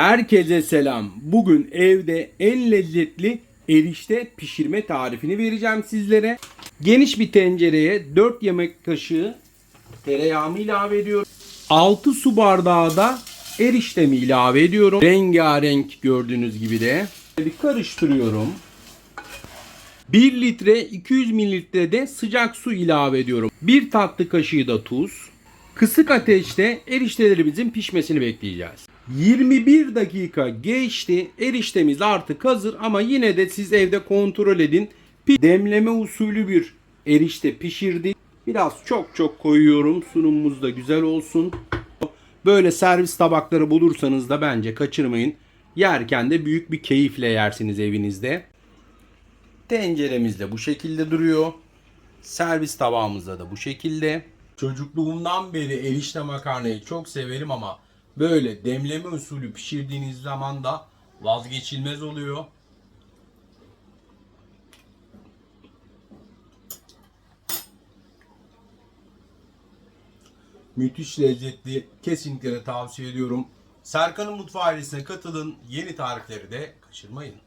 Herkese selam. Bugün evde en lezzetli erişte pişirme tarifini vereceğim sizlere. Geniş bir tencereye 4 yemek kaşığı tereyağımı ilave ediyorum. 6 su bardağı da eriştemi ilave ediyorum. Rengarenk gördüğünüz gibi de. Bir karıştırıyorum. 1 litre 200 mililitre de sıcak su ilave ediyorum. 1 tatlı kaşığı da tuz. Kısık ateşte eriştelerimizin pişmesini bekleyeceğiz. 21 dakika geçti. Eriştemiz artık hazır ama yine de siz evde kontrol edin. Demleme usulü bir erişte pişirdik. Biraz çok çok koyuyorum. Sunumumuz da güzel olsun. Böyle servis tabakları bulursanız da bence kaçırmayın. Yerken de büyük bir keyifle yersiniz evinizde. Tenceremiz de bu şekilde duruyor. Servis tabağımızda da bu şekilde. Çocukluğumdan beri erişte makarnayı çok severim ama böyle demleme usulü pişirdiğiniz zaman da vazgeçilmez oluyor. Müthiş lezzetli. Kesinlikle tavsiye ediyorum. Serkan'ın mutfağı ailesine katılın. Yeni tarifleri de kaçırmayın.